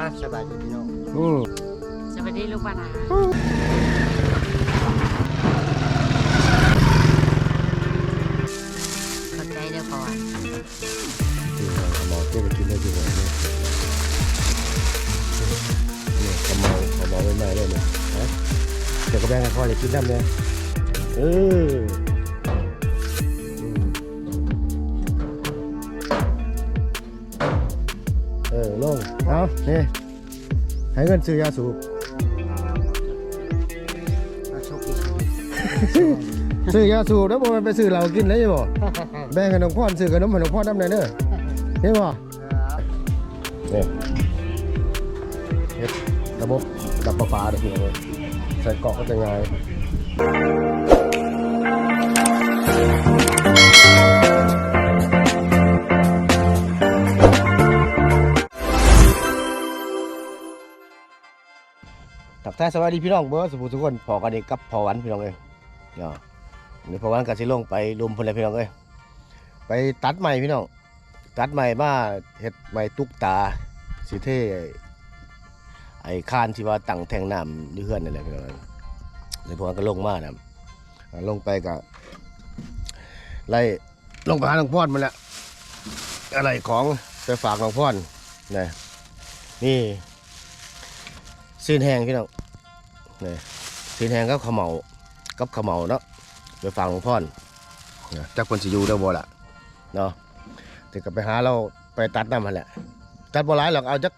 อะสบายดีพี่น้องอืมสวัสดีลูกปานาขอบใจเด้อพ่อหมอเก็บไปกินได้ดีกว่าเนี่ยเนี่ยขมเอาขมเอาไว้ใหม่เลยเนี่ยฮะเดี๋ยวก็แบ่งให้พ่อเลยกินน้ำเนี่ยเอออื เอานี่ให้เงินซื้อยาสูบอะโชคดีซื้อยาสูบแล้วบ่มันไปซื้อเหล้ากินเลยบ่แบ่งกันน้องพ่อนซื้อกับน้ำมันน้องพ่อนน้ำไหนเด้อเห็นบ่นี่เฮ็ดระบบดับประปาเดี๋ยวพี่น้องเอ้ยใส่เกาะก็จะง่ายตั กแท้สวัสดีพี่น้องเบอร์สุภุทุกคนพอกันเด็กกับพอวันพี่น้องเอ้ยเนาะนี่พอวันกับสิลงไปรวมพลเลยพี่น้องเอ้ยไปตัดใหม่พี่น้องตัดใหม่มาเฮ็ดใหม่ตุกตาสิเท่ไอ้คานที่ว่าตั้งแทงน้ำอยู่เฮือนนั่แหละพี่น้องในพวกก็ลงมานะอ่าลงไปก็ไล่ลงไปหาหลวงพ่อมาแล้วอะไรของไปฝากหลวงพ่อนี่นี่ซีนแห้งพี่น้อง นี่ซีนแห้งกับขาวเหมากับขาวเหมาเนาะไปฝากหลวงพ่อนะจักคนสิอยู่ได้บ่ล่ะเนาะถึงกับไปหาเราไปตัดน้ำมันแหละตัดบ่หลายหรอกเอาจัก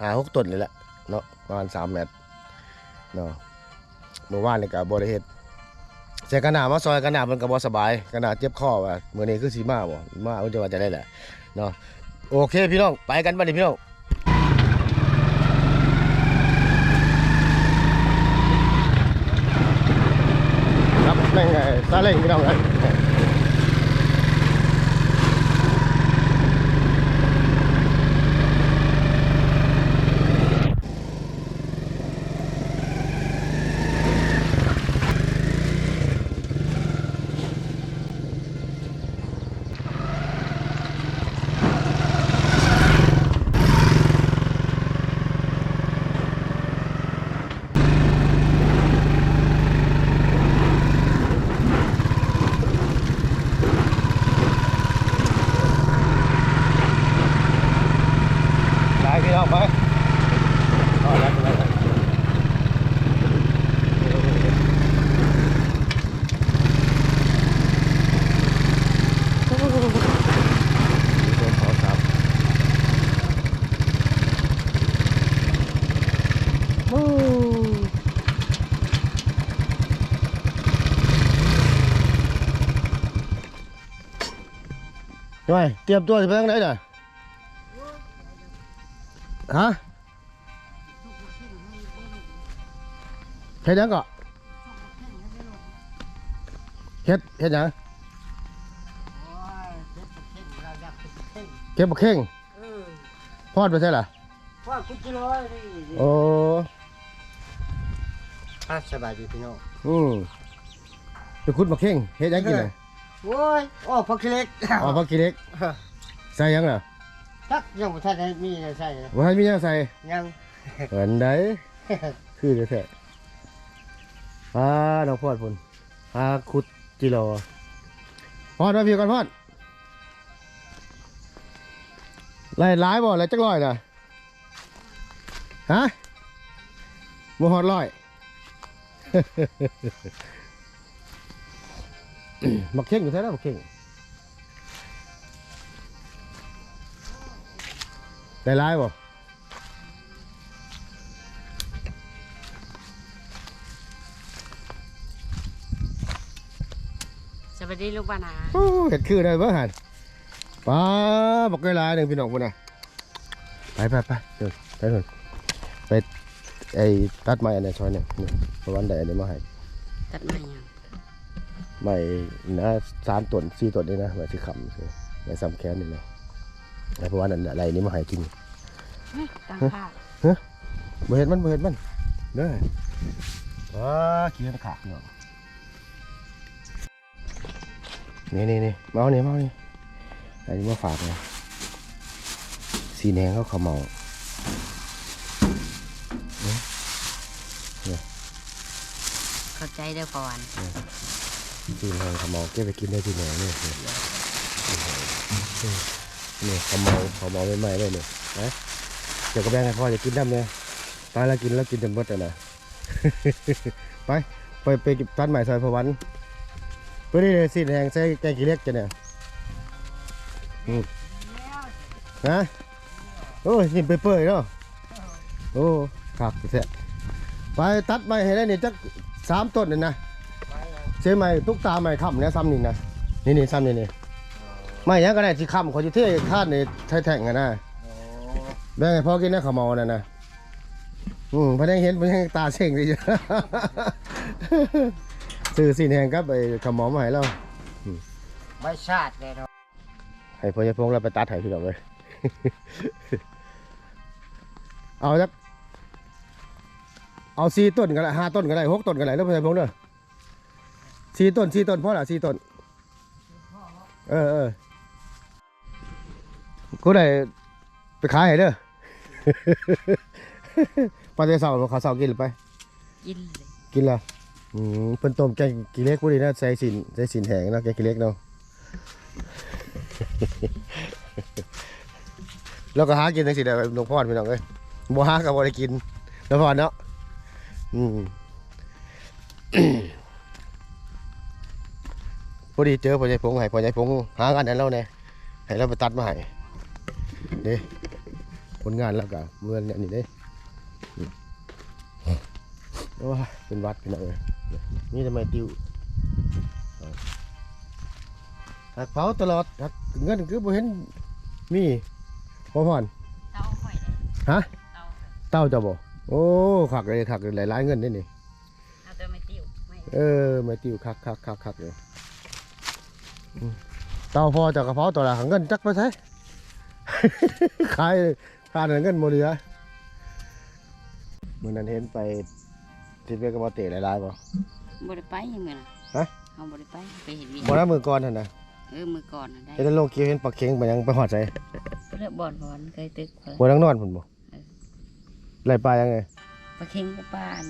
หาหกต้นเลยแหละเนาะประมาณสามเมตรเนาะเมื่อวานนี่กับบริเฮ็ดเสียกระหนามาซอยกระหนามันก็บ่สบายกระหนาเจ็บคอว่ะมื้อนี้คือสีมาบ่มาเอาจะว่าจะได้แหละเนาะโอเคพี่น้องไปกันบัดนี้พี่น้องครับนั่ งไงซาเล้งพี่น้องเอ้ย ไปพี่น้องไปเอาละไปเลย ไปเตรียมตัวจะไปทางไหนน่ะฮะเฮ็ดหยังก็เฮ็ดเฮ็ดหยังเก็บบักเข่งเออพอดไปใช่ล่ะพ่อคุกกิร้อยนี่โอ้อะสบายดีพี่น้องอืมไปขุดบักเข่งเฮ็ดหยังกินน่ะ โว้ยโอ้พักเล็กอ๋อผักกีเล็ก ใส่หยังน่ะทักยังบ่ทันได้มีอะไรใส่เลยว่าให้มีหยังใส่ยัง เหมือนใดคือเด้อแท้อ่าน้องพอดพุ่นพาขุดจิโลพอดมาพี่ก่อนพอดไล่หลายบ่ไล่จักร้อยน่ะฮะบ่ฮอดร้อย บักเข่งอยู่แท้แล้วบักเข่งได้หลายบ่สวัสดีลูกปานาโอ้เห็ดคือได้เบิ่งหันป้าบอกไกลายหนึ่งพี่น้องพุ่นน่ะไปไปไปเดี๋ยวไปเถอะไปไอ้ตัดไม้อันนี้ซอยหนึ่งนี่ประวันใดอันนี้มาให้ตัดไม้ยัง ไม้นะสามต้นสี่ต้นนี่นะไม้ที่ขำใช่ไม้ซ้ำแค้นนี่นะไอ้ประวันอันอะไรนี่มาให้กินตั้งภาพบ่เห็นมันบ่เห็นมันเด้อว้าขี้ตะขาบเนาะนี่นี่นี่มาเอานี่มาเอานี่อันนี้มาฝากเลยสีแดงเขาเขาเมาเนี่ยเข้าใจเด้อพอวัน กินทางขมเมาเก็บไปกินได้ที่ไหนเนี่ยเนี่ยขมเมาขมเมาใหม่ๆเลยเนี่ยนะเดี๋ยวก็แบ่งให้พ่อจะกินน้ำเนี่ยตายแล้วกินแล้วกินจนหมดเลยนะไปไปไปตัดใหม่ซอยพะวันเพื่อที่จะสิ้นแหงใส่แกงขี้เล็กจะเนี่ยอืมนะโอ้ยนี่เปื่อยๆเนาะโอ้ขักแท้ไปตัดใหม่ให้ได้เนี่ยจักสามต้นเลยนะ ใช่ไหมตุ๊กตาไหมค่ำเนี่ยซ้ำนี่นะนี่นี่ซ้ำนี่นี่ไม่อยังก็ได้ที่ค่ำเขาจะเท่คาดในไทยแท่งกันนะแบ่งให้พ่อกินนะขาวเมาน่ะนะอืมพอได้เห็นพอได้ตาเช่งเลยจ้ะซื้อสินแหงครับไอ้ขาวเมามาให้เราไม่ชาติเลยเนาะให้พ่อใหญ่พงเราไปตัดให้พี่น้องเลยเอาจักเอาสี่ต้นก็ได้ห้าต้นก็ได้หกต้นก็ได้แล้วพ่อใหญ่พงเด้อ สี่ต้นสี่ต้นพ่อละสี่ต้นเออเออกูได้ไปขายให้เด้อปลาเตเสาเขาเสากินหรือไป กินเลยกินละอืมเพิ่นต้มแกงกี่เล็กกูดีนะใส่สินใส่สินแห้งเนาะแกงกี่เล็กเนาะแล้วก็หากินจังสิได้หลวงพ่อพี่น้องเอ้ยบ่หาก็บ่ได้กินหลวงพ่อเนาะอืม พอดีเจอพ่อใหญ่พงให้พ่อใหญ่พงหางานให้เราเนี่ยให้เราไปตัดมาให้เด้ผลงานแล้วก็เมื่อเนี่ยนี่เด้อืมโอ้ยเป็นวัดพี่น้องเอ้ยนี่ทำไมติวเอาหักเผาตลอดหักเงินคือบ่เห็นมีพ่อพรเต้าข่อยเลยฮะเต้าเต้าเจ้าบ่โอ้ขักเลยขักเลยหลายๆเงินนี่นี่เอาแต่ไม่ติ้วไม่เออไม่ติวคักคักคักคักเลยอืม เต้าพอจากกระเพราตัวละหังเงินจักไปใช้ขายขาดเงินหมดเลยอะมื่อนั้นเห็นไปที่เวกมาเตะหลายๆป่ะบ่ได้ไปยังมื้อน่ะฮะเอาบ่ได้ไปไปเห็นวิบ่ได้มือก่อนท่านนะเออมื้อก่อนน่ะได้เห็นลงเกี่ยวเห็นปลาเค็งไปยังไปหอดใส่เลือกบ่อนบ่อนเคยตึกเพิ่นบ่นั่งนอนพุ่นบ่เออไล่ปลายังไงปลาเค็งกับปลาอัน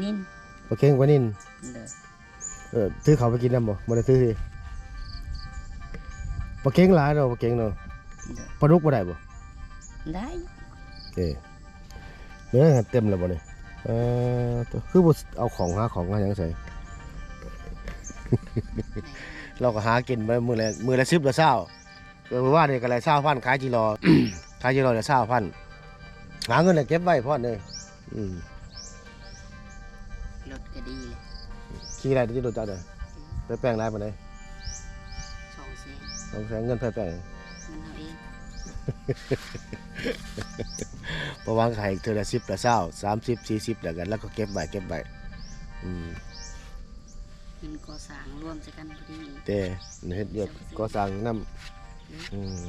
นินปลาเค็งปลานิ่นเด้อ เออซื้อเขาไปกินน้ำบ่บ่ได้ซื้อสิปลาเค็งหลายเนาะปลาเค็งเนาะเด้อปลาดุกบ่ได้บ่ได้เออเนื้อเต็มแล้วบ่เนี่ยเออตัวคือบ่เอาของหาของมาหยังใส่ เราก็หากินไปมือละมือละสิบละเศร้าเกิดว่าเนี่ยก็เลยเศร้าพันขายจีรอ ขายจีรอละเศร้าพันหาเงินเลยเก็บไว้พ่อเนี่ยอืม ขี้ไรที่โดนจัดเลยไปแปลงไรมาเลยสองแสนต้องใช้เงินไปแปลงมันเอาเองเพราะวางขายเธอละสิบละเศร้าสามสิบสี่สิบแล้วกัน แล้วก็เก็บไว้เก็บไว้อืมเงินก่อสร้างรวมใส่กันพอดีแต่เฮ็ดเยอะก็สั่งน้ำอืม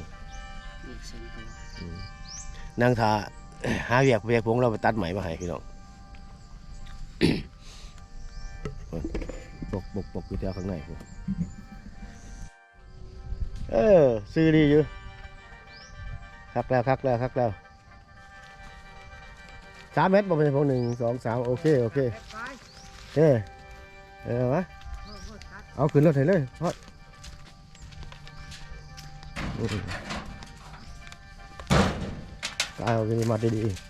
มีส่วนตัวนั่งทา หาเวียกเวียกพงเราไปตัดไหมมาให้พี่น้อง กปกปกอยู่แถวข้างในเออซื้อดีอยู่คักแล้วคักแล้วคักแล้วสามเมตรบอกเป็นพวกหนึ่งสองสามโอเคโอเคเออเออวะเอาขึ้นรถให้เลยพอดตายเอาไปมาดีๆ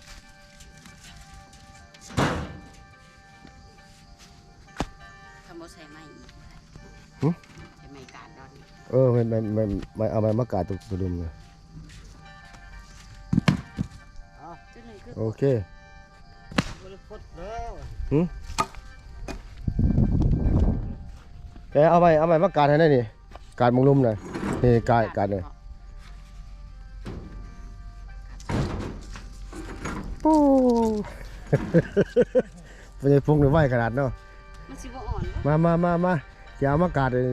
ไม้การดอนเออมันมันมันมันเอาไปมากาดตุกตุดุมเลยจุดหนึ่งคือโอเคบริพดแล้วแกเอาไปเอาไปมากาดให้ได้นี่กาดมงลุมหน่อยนี่กาดกาดเลยโอ้ไม่ใช่พุ่งหรือไหวขนาดเนาะมันสิบ่อ่อนบ่มามามามา อย่าเอามากาดเลย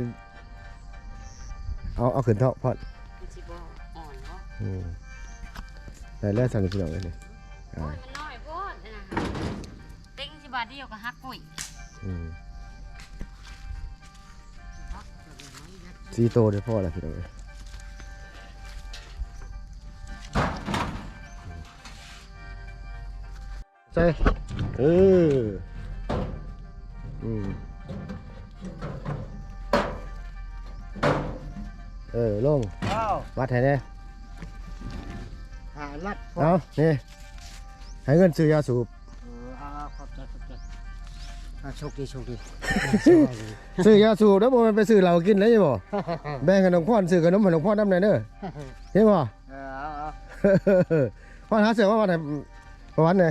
เอาเอาขึ้นเถาะพอดมันสิบ่อ่อนบ่อืมได้แล้วสั่งพี่น้องเลยนี่โอ้ยมันน้อยโพดนะเต็งสิบาทเดียวก็ฮักกุ้ยอืมซีโตได้พ่อแล้วพี่น้องเลยใช่เอออืม เออลงเอ้าวัดให้แน่หายมัดเอานี่ให้เงินซื้อยาสูบ เออเอาขอบใจขอบใจอะโชคดีโชคดีซื้อยาสูบแล้วบ่แมันไปซื้อเหล้ากินเลยบ่แบ่งกันน้องพ่อนซื้อขนมให้น้องพ่อนนำหน่อยเด้อเห็นบ่ เออเอาเอาพ่อหาเสือว่าวันไหนประวันไหน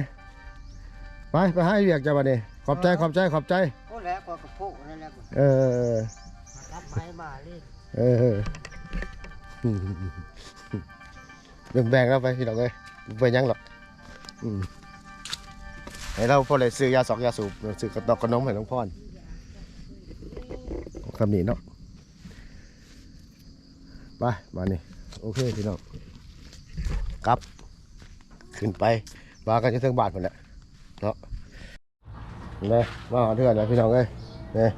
ไปไปให้เรียกจ้าวันนี้ขอบใจขอบใจขอบใจ โอ้แล้วก็กระโปงนั่นแหละเออมาทับไม้มาเลยเออ แบ่งแบ่งๆแล้วไปพี่น้องเลยไปยังหรอกอืมให้เราพอเลยซื้อยาสอกยาสูบซื้อกระดอกกระนมให้น้องพ่อนคำนี้เนาะไปมานี่โอเคพี่น้องกลับ ขึ้นไปว่ากันจะถึงบาทหมดแหละเนาะเนี่ยมาหาเถื่อนแล้วพี่น้องเอ้ยเนี่ย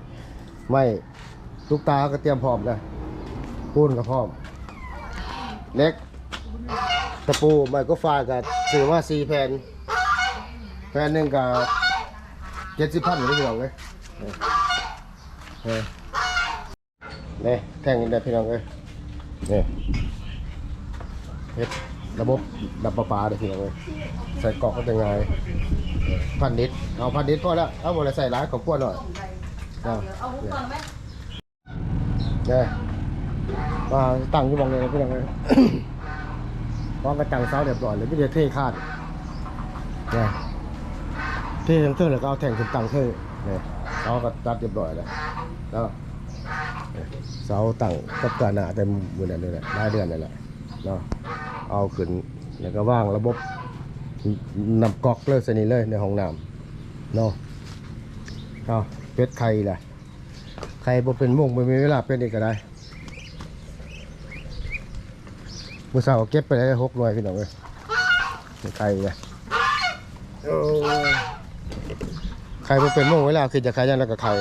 ไม่ลูกตาก็เตรียมพร้อมแล้วปูนก็พร้อม เล็กตะปูไม้ก็ฟากับซื้อมาสี่แผ่นแผ่นหนึ่งกับเจ็ดสิบพันอยู่ที่พี่น้องเลยเนี่ยเนี่ยแท่งนี้ได้พี่น้องเลยเนี่ยเฮ็ดระบบดับประปาได้พี่น้องเลยใส่กรอกก็จะไงพันลิตรเอาพันลิตรพอแล้วเอาหมดเลยใส่ร้ายของพวกหน่อยเอาเนี่ย มาตั้งอยู่บองเลยพี่น้องเลยพร้อมกับตั้งเสาเรียบร้อยเลยไม่ได้เทคาดเนี่ยเททั้งเท่าเลยก็เอาแทงขึ้นตั้งเท่เนี่ยเสาก็ตัดเรียบร้อยแล้วแล้วเนี่ยเสาตั้งกับการหนาเต็มมือนั่นเลยแหละหลายเดือนนั่นแหละเนาะเอาขึ้นแล้วก็ว่างระบบนำก๊อกเลยสนี่เลยในห้องน้ำเนาะเอาเป็ดไข่ล่ะไข่บ่เป็นมุ่งบ่มีเวลาเป็นอีกก็ได้ มื่อเช้าเก็บไปได้หกหน่วยพี่น้องเลยไข่เลยโอ้ยไข่บ่เป็นโม่งเวลาคือจะไข่ยันแล้วก็ไข่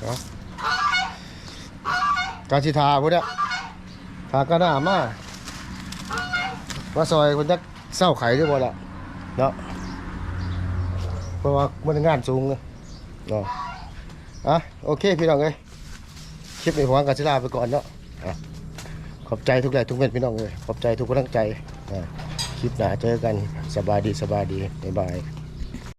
เอาการสิทาพุ่นเนี่ยทากระหน้ามาว่าซอยคนจักเศร้าไข่ด้วยบ่ละเนาะเพราะว่ามันงานสูงเนาะเนาะอะโอเคพี่น้องเอ้ย ลิปนี้ผมกับศิลาไปก่อนเนาะขอบใจทุกแรงทุกเม็ดพี่น้องเลยขอบใจทุกกำลังใจคลิปหน้าเจอกันสบายดีสบายดีบ๊ายบาย